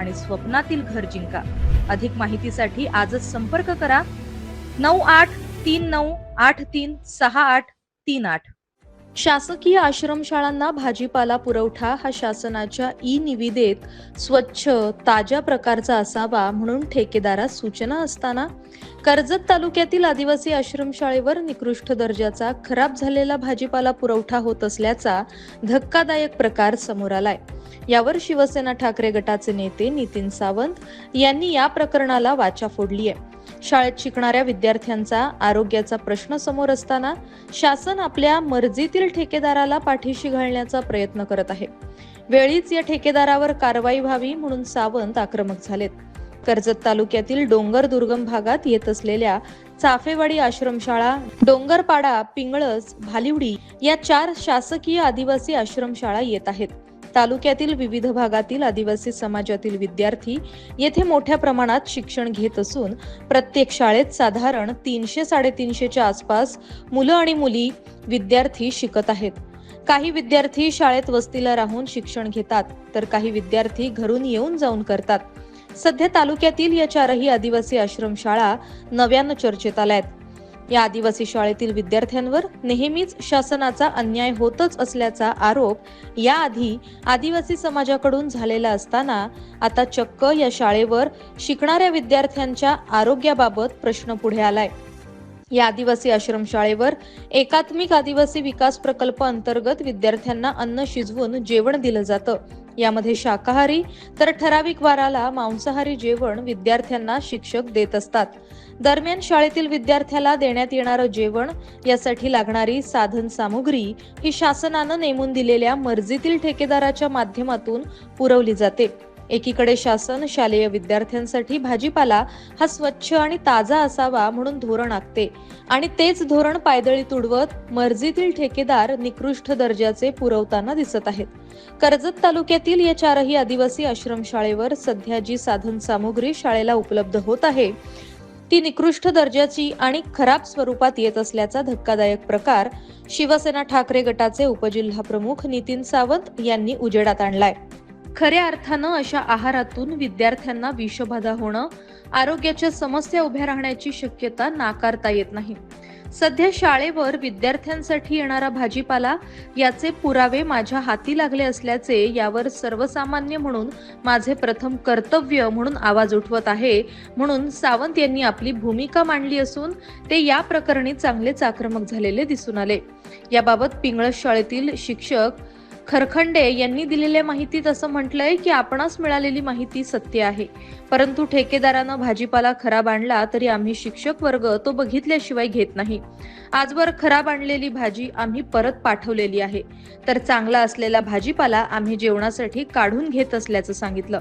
आणि स्वप्नातील घर जिंका. अधिक माहितीसाठी आजच संपर्क करा. नऊ आठ तीन नऊ आठ तीन सहा आठ तीन आठ. शासकीय आश्रमशाळांना भाजीपाला पुरवठा हा शासनाच्या ई निविदेत स्वच्छ ताज्या प्रकारचा असावा म्हणून ठेकेदारास सूचना असताना कर्जत तालुक्यातील आदिवासी आश्रमशाळेवर निकृष्ट दर्जाचा खराब झालेला भाजीपाला पुरवठा होत असल्याचा धक्कादायक प्रकार समोर आलाय. यावर शिवसेना ठाकरे गटाचे नेते नितीन सावंत यांनी या प्रकरणाला वाचा फोडली आहे शाळेत शिकणाऱ्या विद्यार्थ्यांचा आरोग्याचा प्रश्न समोर असताना शासन आपल्या मर्जीतील ठेकेदाराला पाठीशी घालण्याचा प्रयत्न करत आहे. वेळीच या ठेकेदारावर कारवाई व्हावी म्हणून सावंत आक्रमक झालेत. कर्जत तालुक्यातील डोंगर दुर्गम भागात येत असलेल्या चाफेवाडी आश्रमशाळा डोंगरपाडा पिंगळस भालिवडी या चार शासकीय आदिवासी आश्रमशाळा येत आहेत. तालुक्यातील विविध भागातील आदिवासी समाजातील विद्यार्थी येथे मोठ्या प्रमाणात शिक्षण घेत असून प्रत्येक शाळेत साधारण तीनशे साडेतीनशेच्या आसपास मुलं आणि मुली विद्यार्थी शिकत आहेत. काही विद्यार्थी शाळेत वस्तीला राहून शिक्षण घेतात तर काही विद्यार्थी घरून येऊन जाऊन करतात. सध्या तालुक्यातील या चारही आदिवासी आश्रमशाळा नव्यानं चर्चेत आल्या आहेत या आदिवासी शाळेतील विद्यार्थ्यांवर नेहमीच शासनाचा अन्याय होतच असल्याचा आरोप याआधी आदिवासी समाजाकडून झालेला असताना आता चक्क या शाळेवर शिकणाऱ्या विद्यार्थ्यांच्या आरोग्याबाबत प्रश्न पुढे आलाय. या आदिवासी आश्रमशाळेवर एकात्मिक आदिवासी विकास प्रकल्प अंतर्गत विद्यार्थ्यांना अन्न शिजवून जेवण दिलं जातं. यामध्ये शाकाहारी तर ठराविक वाराला मांसाहारी जेवण विद्यार्थ्यांना शिक्षक देत असतात. दरम्यान शाळेतील विद्यार्थ्याला देण्यात येणारं जेवण यासाठी लागणारी साधन सामुग्री ही शासनानं नेमून दिलेल्या मर्जीतील ठेकेदाराच्या माध्यमातून पुरवली जाते. एकीकडे शासन शालेय विद्यार्थ्यांसाठी भाजीपाला हा स्वच्छ आणि ताजा असावा म्हणून धोरण आखते. आणि तेच धोरण पायदळी तुडवत मर्जीतील ठेकेदार निकृष्ट दर्जाचे पुरवताना दिसत आहेत. कर्जत तालुक्यातील या चारही आदिवासी आश्रमशाळेवर सध्या जी साधन सामुग्री शाळेला उपलब्ध होत आहे ती निकृष्ट दर्जाची आणि खराब स्वरूपात येत असल्याचा धक्कादायक प्रकार शिवसेना ठाकरे गटाचे उपजिल्हा प्रमुख नितीन सावंत यांनी उजेडात आणलाय. खऱ्या अर्थानं अशा आहारातून विद्यार्थ्यांना विषबाधा होणं आरोग्याच्या समस्या उभ्या राहण्याची शक्यता नाकारता येत नाही. सध्या शाळेवर विद्यार्थ्यांसाठी येणारा भाजीपाला याचे पुरावे माझ्या हाती लागले असल्याचे यावर सर्वसामान्य म्हणून माझे प्रथम कर्तव्य म्हणून आवाज उठवत आहे म्हणून सावंत यांनी आपली भूमिका मांडली असून ते या प्रकरणी चांगलेच आक्रमक झालेले दिसून आले. याबाबत पिंगळस शाळेतील शिक्षक खरखंडे यांनी दिलेल्या माहितीत असं म्हटलंय की आपणास मिळालेली माहिती सत्य आहे. परंतु ठेकेदारानं भाजीपाला खराब आणला तरी आम्ही शिक्षक वर्ग तो बघितल्याशिवाय घेत नाही. आजवर खराब आणलेली भाजी आम्ही परत पाठवलेली आहे. तर चांगला असलेला भाजीपाला आम्ही जेवणासाठी काढून घेत असल्याचं सांगितलं.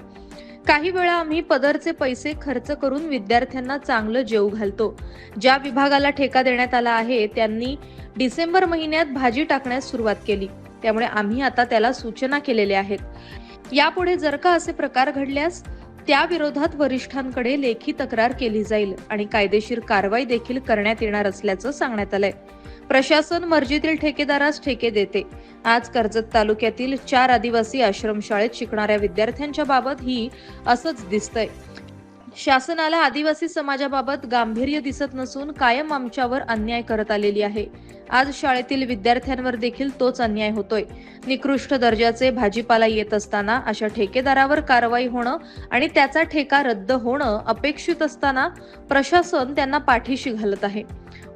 काही वेळा आम्ही पदरचे पैसे खर्च करून विद्यार्थ्यांना चांगलं जेव घालतो. ज्या विभागाला ठेका देण्यात आला आहे त्यांनी डिसेंबर महिन्यात भाजी टाकण्यास सुरुवात केली. त्यामुळे आम्ही आता त्याला सूचना केलेल्या आहेत. यापुढे जर का असे प्रकार घडल्यास त्या विरोधात वरिष्ठांकडे लेखी तक्रार केली जाईल आणि कायदेशीर कारवाई देखील करण्यात येणार असल्याचं सांगण्यात आलंय. प्रशासन मर्जीतील ठेकेदारास ठेके देते. आज कर्जत तालुक्यातील चार आदिवासी आश्रमशाळेत शिकणाऱ्या विद्यार्थ्यांच्या बाबत ही असंच दिसतंय. शासनाला आदिवासी समाजाबाबत गांभीर्य दिसत नसून कायम आमच्यावर अन्याय करत आलेली आहे. आज शाळेतील विद्यार्थ्यांवर देखील तोच अन्याय होतोय. निकृष्ट दर्जाचे भाजीपाला येत असताना अशा ठेकेदारावर कारवाई होणं आणि त्याचा ठेका रद्द होणं अपेक्षित असताना प्रशासन त्यांना पाठीशी घालत आहे.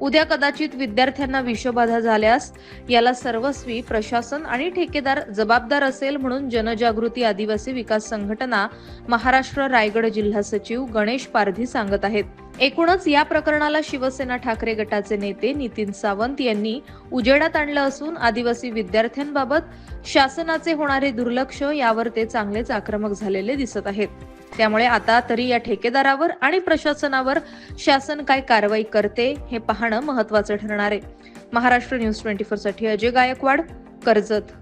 उद्या कदाचित विद्यार्थ्यांना विषबाधा झाल्यास याला सर्वस्वी प्रशासन आणि ठेकेदार जबाबदार असेल म्हणून जनजागृती आदिवासी विकास संघटना महाराष्ट्र रायगड जिल्हा सचिव गणेश पारधी सांगत आहेत. एकूणच या प्रकरणाला शिवसेना ठाकरे गटाचे नेते नितीन सावंत यांनी उजेडात आणलं असून आदिवासी विद्यार्थ्यांबाबत शासनाचे होणारे दुर्लक्ष यावर ते चांगलेच आक्रमक झालेले दिसत आहेत. त्यामुळे आता तरी या ठेकेदारावर आणि प्रशासनावर शासन काय कारवाई करते हे पाहणं महत्वाचं ठरणार आहे. महाराष्ट्र न्यूज ट्वेंटी फोरसाठी अजय गायकवाड कर्जत.